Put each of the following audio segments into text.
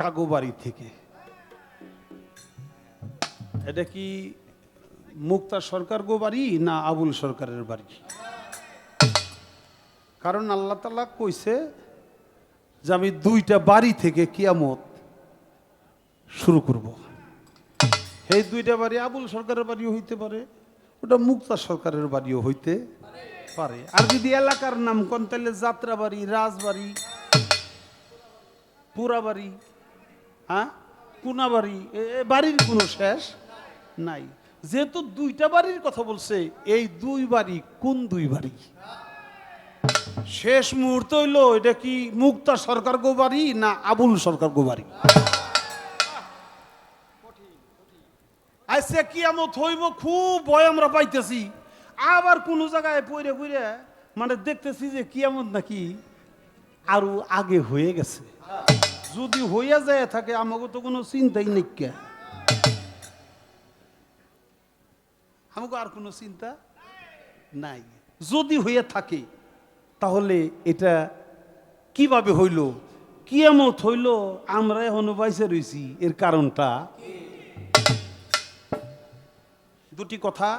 কাগোবাড়ি থেকে। এটা কি মুক্তা সরকার গো বাড়ি না আবুল সরকারের বাড়ি? কারণ আল্লাহ তালা কইছে যে আমি দুইটা বাড়ি থেকে কিয়ামত শুরু করব। এই দুইটা বাড়ি আবুল সরকারের বাড়িও হইতে পারে, ওটা মুক্তা সরকারের বাড়িও হইতে পারে। আর যদি এলাকার নাম কোন, তাহলে যাত্রাবাড়ি, রাজবাড়ি, পুরাবাড়ি হ্যাঁ? কোনাবাড়ি। এ- এ বাড়ির কোনো শেষ নাই। যেহেতু দুইটা বাড়ির কথা বলছে, এই দুই বাড়ি কোন দুই বাড়ি? শেষ মুহূর্ত হইল, এটা কি মুক্তা সরকার গো বাড়ি না আবুল সরকার গো বাড়ি? আজকে কি আমত হইব, খুব ভয় আমরা পাইতেছি। আবার কোন জায়গায় পইরে পইরে মানে দেখতেছি যে কিয়ামত নাকি আরও আগে হয়ে গেছে। যদি হইয়া যায় থাকে আমাকে তো কোনো চিন্তাই নেই কে আমাকে আর কোনো চিন্তা নাই। যদি হইয়া থাকে, তাহলে এটা কীভাবে হইল? কিয়ামত হইল, আমরা এখনও বাইসে রইছি, এর কারণটা? দুটি কথা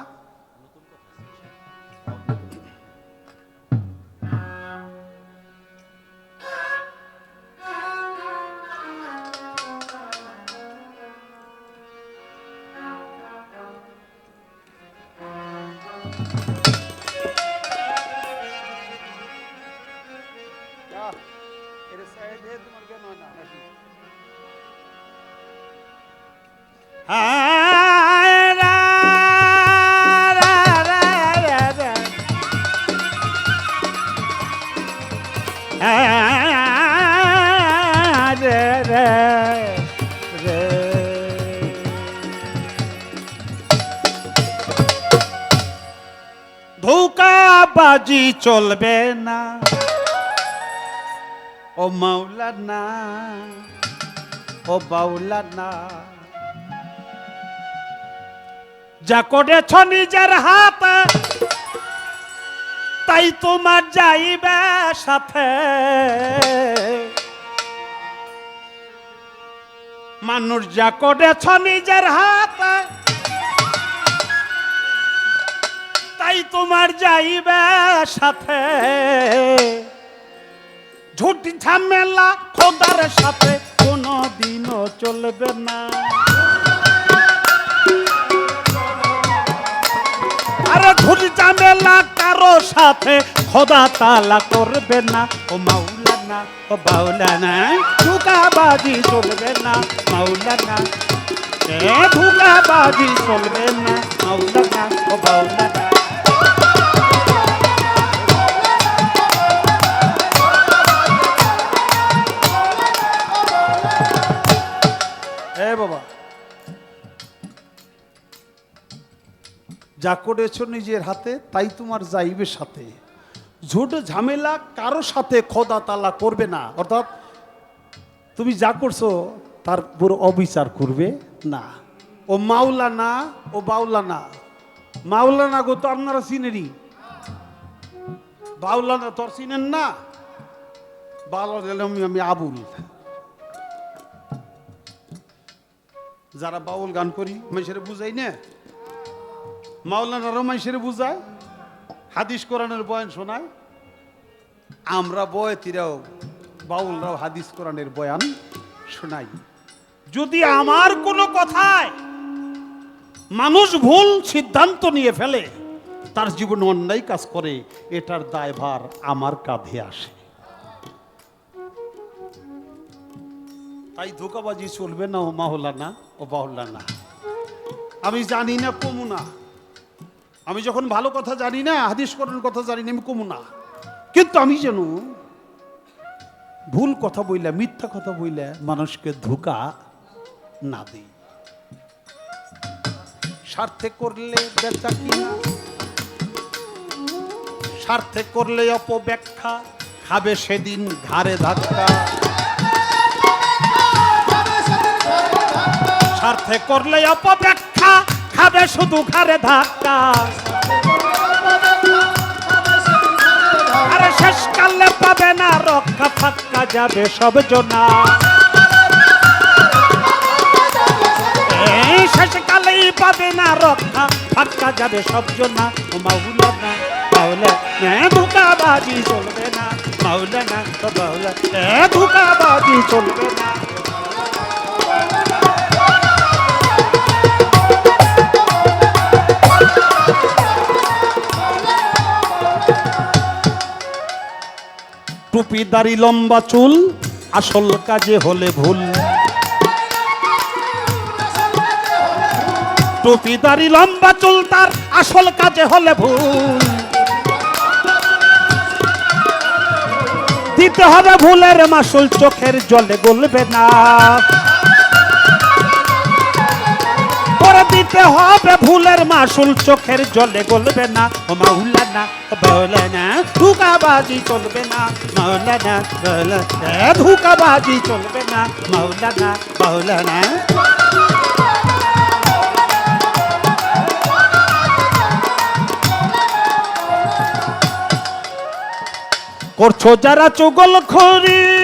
ধোকাবাজি চলবে না ও মাওলানা ও বাউলানা যা করেছ নিজের হাত তাই তোমার যাইবে সাথে। মানুষ যা করেছ নিজের হাত, তাই তোমার যাইবে সাথে। ঝুটি ঝামেলা খোদার সাথে কোনো দিনও চলবে না। আরে ঝুলি ঝামেলা কারও সাথে খোদা তালা করবে না। ও মাওলানা, ও বাউলানা, ধুকাবাজি চলবে না, মাওলানা। এ ধুকাবাজি চলবে না, মাওলানা, ও বাউলানা। যা করেছ নিজের হাতে, তাই তোমার যাইবে সাথে। ঝুট ঝামেলা কারও সাথে খোদা তালা করবে না। অর্থাৎ তুমি যা করছ, তার পুরো অবিচার করবে না। ও মাওলানা, ও বাউলানা মাওলানা গো তো আপনারা চিনেনি বাউলানা তোর চিনেন না। বাউলানা আমি আমি আবুল। যারা বাউল গান করি মানুষের বুঝাই না। মাওলানারও মানুষের বুঝায়, হাদিস কোরআনের বয়ান শোনায়, আমরা বয়তিরাও বাউলরাও হাদিস কোরআনের বয়ান শোনাই। যদি আমার কোনো কথায় মানুষ ভুল সিদ্ধান্ত নিয়ে ফেলে, তার জীবনে অন্যায় কাজ করে, এটার দায়ভার আমার কাঁধে আসে। তাই ধোকাবাজি চলবে না ও মাহলানা ও বাহুল্লানা আমি জানি না কমু না। আমি যখন ভালো কথা জানি না হাদিস করার কথা জানি না, আমি কমু না। কিন্তু আমি যেন ভুল কথা বইলে, মিথ্যা কথা বইলে মানুষকে ধোকা না দিই। স্বার্থে করলে বেচা কিনা স্বার্থে করলে অপব্যাখ্যা, খাবে সেদিন ঘাড়ে ধাক্কা। স্বার্থে করলে অপব্যাখ্যা খাবে শুধু ঘরে ধাক্কা। আরে পাবে না, রক্ষা ফাক্কা যাবে সব জোনা। শেষকালেই পাবে না, রক্ষা ফাক্কা যাবে সব জোনা। মাউলানা ধোকাবাজি চলবে না। মাউলানা মাউলানা ধোকাবাজি চলবে না। টুপি দাড়ি, লম্বা চুল, আসল কাজে হলে ভুল। টুপি দাড়ি, লম্বা চুল, তার আসল কাজে হলে ভুল। দিতে হবে ভুলের মাসুল, চোখের জলে গলবে না। দিতে হবে ভুলের মাসুল, চোখের জলে গলবে না। ও মাউলা না বলে না ধুকাবাজি চলবে না। মাওলা না বলে ধুকাবাজি চলবে না। মাওলা না মাওলা না করছ যারা চুগল খড়ি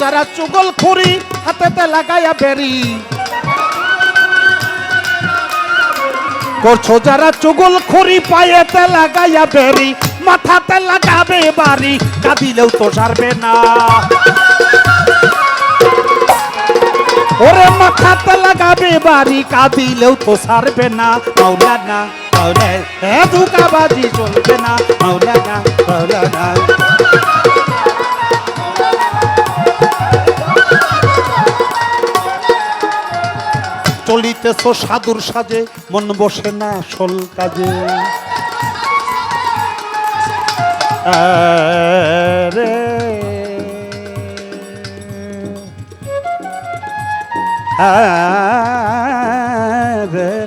যারা চুগল খুরি, হাতেতে লাগাইয়া বেরি। করছ যারা চুগল খড়ি পায়েতে লাগাইয়া বেরি, মাথাতে লাগাবে বাড়ি কাঁদিলেও তো সারবে না। ওরে মাথাতে লাগাবে বাড়ি কাঁদিলেও তো সারবে না। মাওলা না মাওলা এ ধুকাবাজি চলবে না। মাওলা না মাওলা সাধুর সাজে মন বসে না আসল কাজে আরে রে।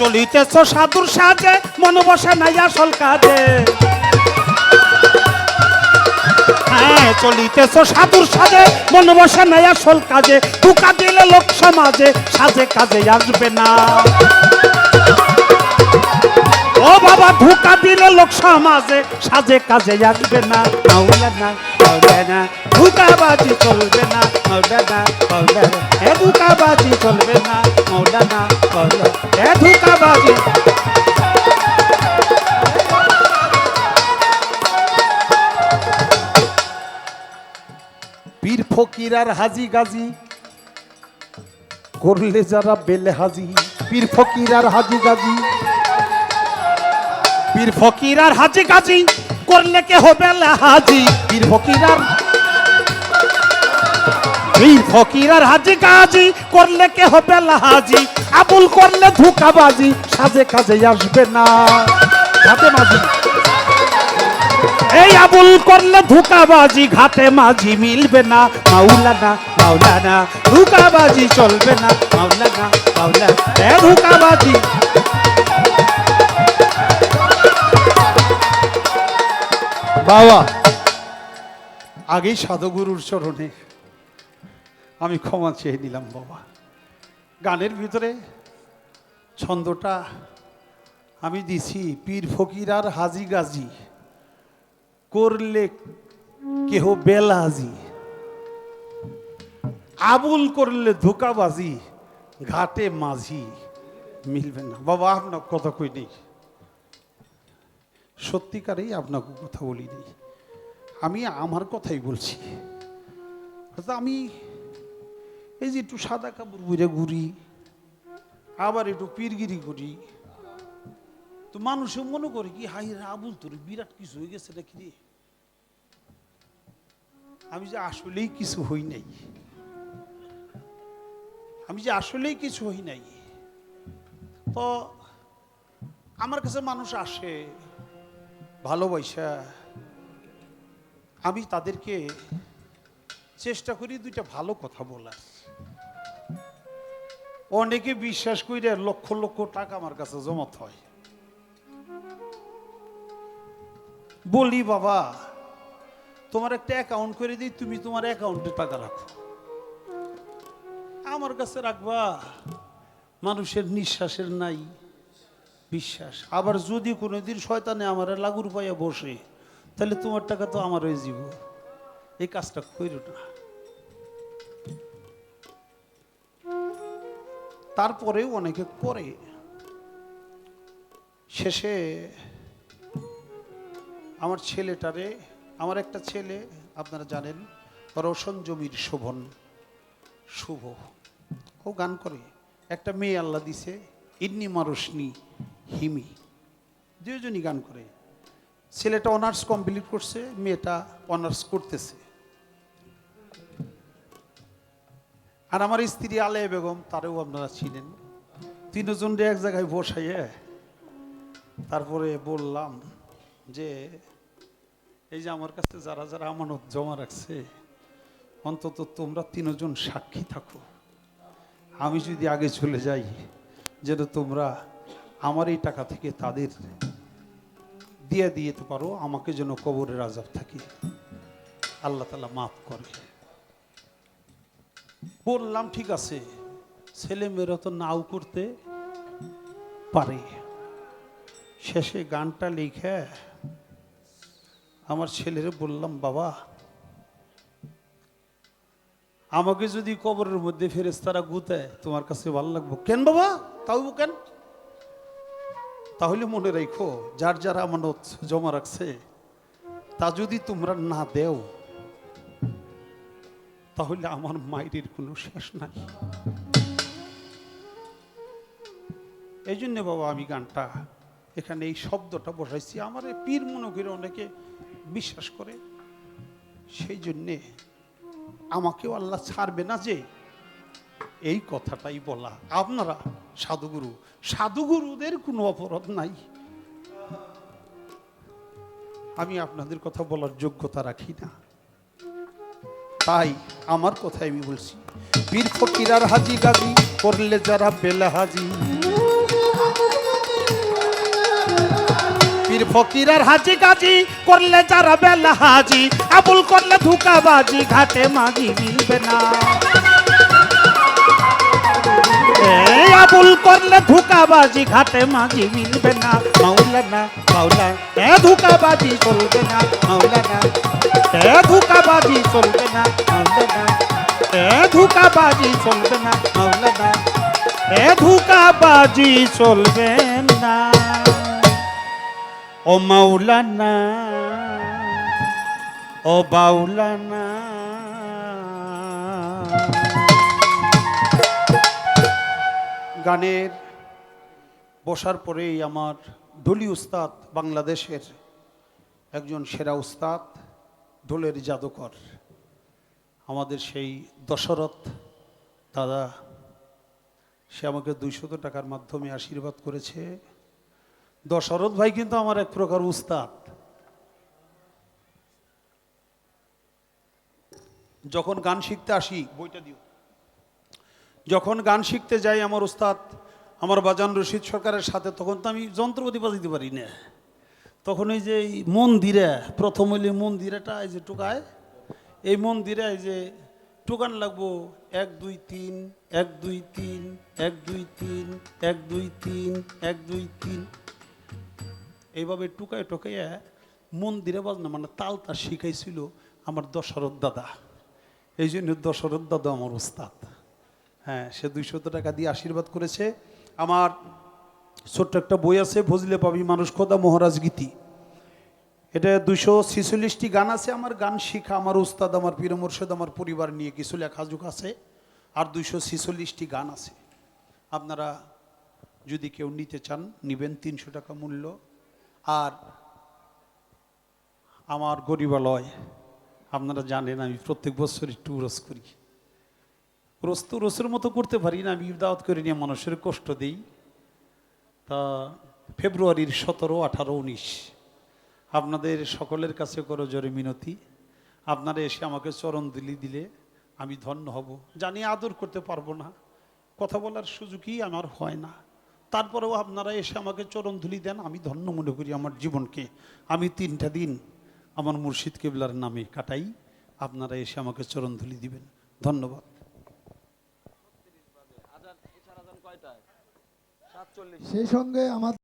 চলিতেছ সাধুর সাজে, মন বসে নাই আসল কাজে। হ্যাঁ চলিতেছ সাধুর সাজে, মন বসে নাই আসল কাজে। টুকা দিলে লোক সমাজে, সাজে কাজে আসবে না। ও বাবা, ধোকা দিলে লোক সমাজে, সাজে কাজে আসবে না মাওলা না মাওলা না, ধোকাবাজি চলবে না মাওলা না মাওলা এ ধোকাবাজি চলবে না মাওলা না মাওলা এ ধোকাবাজি। পীর ফকির আর হাজি গাজি, করলে যারা বেলে হাজি। পীর ফকির আর হাজি গাজি পীর ফকির আর হাজি গাজি করলে কে হবে হাজি পীর ফকির আর পীর ফকির আর হাজি গাজি করলে কে হবে হাজি আবুল করলে ধোকাবাজি, সাজে কাজে আসবে না। ঘাটে মাঝি এই আবুল করলে ধোকাবাজি, ঘাটে মাঝি মিলবে না। মাওলানা মাওলানা, ধোকাবাজি চলবে না। মাওলানা, এ ধোকাবাজি। বাবা। আগেই সাধুগুরুর চরণে আমি ক্ষমা চেয়ে নিলাম বাবা। গানের ভিতরে ছন্দটা আমি দিছি, পীর ফকির আর হাজি গাজি। করলে কেহ বেলাজি। আবুল করলে ধোকাবাজি, ঘাটে মাঝি। মিলবে না। বাবা, আপনার কথা কই নেই। সত্যিকারেই আপনাকে কথা বলি নেই আমি আমার কথাই বলছি। আমি এই যে একটু সাদা কাপড় বুড়ে ঘুরি, আবার একটু পীরগিরি করি, তো মানুষে মনে করে কি হাই আবুল তোর বিরাট কিছু হয়ে গেছে নাকি রে? আমি যে আসলেই কিছু হই নাই। আমি যে আসলেই কিছু হই নাই। তো আমার কাছে মানুষ আসে ভালোবাসা। আমি তাদেরকে চেষ্টা করি দুইটা ভালো কথা বলার। অনেকে বিশ্বাস করে লক্ষ লক্ষ টাকা আমার কাছে জমাত হয়। বলি, বাবা, তোমার একটা অ্যাকাউন্ট করে দিই, তুমি তোমার অ্যাকাউন্টে টাকা রাখো। আমার কাছে রাখবা, মানুষের নিঃশ্বাসের নাই বিশ্বাস। আবার যদি কোনোদিন শয়তানে আমার লাগুর পাইয়া বসে, তাহলে তোমার টাকা তো আমার হয়ে যাব এই কাজটা কইর না। তারপরেও অনেকে করে। শেষে আমার ছেলেটারে, আমার একটা ছেলে, আপনারা জানেন, রোশন জমির শোভন। শুভ। ও গান করে। একটা মেয়ে আল্লাহ দিছে, ইন্নি মারুসনি হিমি। দুজনই গান করে। ছেলেটা অনার্স কমপ্লিট করছে, মেয়েটা অনার্স করতেছে। আর আমার স্ত্রী আলেয়া বেগম, তারেও আপনারা ছিলেন তিনজনরে এক জায়গায় বসাইয়ে তারপরে বললাম যে, এই যে আমার কাছে যারা যারা আমানত জমা রাখছে, অন্তত তোমরা তিনজন সাক্ষী থাকো। আমি যদি আগে চলে যাই, যেন তোমরা আমার এই টাকা থেকে তাদের দিয়ে দিতে পারো, আমাকে যেন কবরের আজাব থাকে। আল্লাহ তালা মাফ করে বললাম, ঠিক আছে, ছেলে মেয়েরা তো নাও করতে পারে। শেষে গানটা লিখে আমার ছেলেরে বললাম, বাবা, আমাকে যদি কবরের মধ্যে ফেরেস্তারা গুতায়, তোমার কাছে ভালো লাগবো। কেন বাবা? তাও কেন? তাহলে মনে রেখো, যার যার আমানত জমা রাখছে, তা যদি তোমরা না দেও, তাহলে আমার মায়ের কোনো শেষ নাই। এই জন্য বাবা আমি গানটা এখানে এই শব্দটা বসাইছি। আমার পীর মনে করে অনেকে বিশ্বাস করে সেই জন্যে আমাকেও আল্লাহ ছাড়বে না যে এই কথাটাই বলা। আপনারা সাধুগুরু। সাধুগুরুদের কোনো অপরাধ নাই। আমি আপনাদের কথা বলার যোগ্যতা রাখি না। তাই আমার কথাই আমি বলছি, বীর ফকিরার হাজি গাজি করলে যারা বেলা হাজি। পীর ফকিরার হাজি গাজি করলে যারা বেলা হাজি, আবুল করলে ধুকাবাজি, ঘাটে মাগি মিলবে না। আবুল করলে ধোকাবাজি, ঘাটে মাঝি মিলবে না। মাওলানা মাওলা, এ ধোকাবাজি চলবে না। মাওলানা এ ধোকাবাজি চলবে না। মাওলানা এ ধোকাবাজি চলবে না। মাওলানা এ ধোকাবাজি চলবে না। ও মাওলানা ও বাউলানা গানের বসার পরেই আমার ডলি উস্তাদ বাংলাদেশের একজন সেরা উস্তাদ, ঢোলের জাদুকর। আমাদের সেই দশরথ দাদা, সে আমাকে দুইশত টাকার মাধ্যমে আশীর্বাদ করেছে। দশরথ ভাই কিন্তু আমার এক প্রকার উস্তাদ। যখন গান শিখতে আসি, বইটা দিও। যখন গান শিখতে যাই আমার উস্তাদ আমার বাজান রশিদ সরকারের সাথে, তখন তো আমি যন্ত্রপাতি বাজাইতে পারি না। তখন ওই যে এই মন্দিরে, প্রথম হইলে মন্দিরেটা এই যে টোকায়, এই মন্দিরে এই যে টোকান লাগবো, এক, দুই, তিন, এক, দুই, তিন, এক, দুই, তিন, এক, দুই, তিন, এক, দুই, তিন। এইভাবে টুকায় টুকাইয়া মন্দিরে বাজনা মানে তালটা শিখাইছিল আমার দশরথ দাদা। এই জন্য দশরথ দাদা আমার উস্তাদ হ্যাঁ সে দুইশত টাকা দিয়ে আশীর্বাদ করেছে। আমার ছোট্ট একটা বই আছে, ভজলে পাবি মানুষ খোদা মহারাজ গীতি। এটা দুইশো ছিচল্লিশটি গান আছে, আমার গান শিখা, আমার উস্তাদ, আমার পীর মুর্শিদ, আমার পরিবার নিয়ে কিছু লেখাজুক আছে, আর দুশো ছিচল্লিশটি গান আছে। আপনারা যদি কেউ নিতে চান, নিবেন তিনশো টাকা মূল্য। আর আমার গরিবালয়, আপনারা জানেন আমি প্রত্যেক বছর একটু উরস করি। রস্ত রসের মতো করতে পারি না, আমি দাওয়াত করে নিয়ে মানুষের কষ্ট দিই। তা ফেব্রুয়ারির সতেরো, আঠারো, উনিশ। আপনাদের সকলের কাছে করো জোরে মিনতি। আপনারা এসে আমাকে চরণ দিলি দিলে আমি ধন্য হব। জানি আদর করতে পারব না, কথা বলার সুযোগই আমার হয় না। তারপরেও আপনারা এসে আমাকে চরণ ধুলি দেন, আমি ধন্য মনে করি আমার জীবনকে। আমি তিনটা দিন আমার মুর্শিদ কেবলার নামে কাটাই। আপনারা এসে আমাকে চরণ ধুলি দিবেন। ধন্যবাদ। সেই সঙ্গে আমার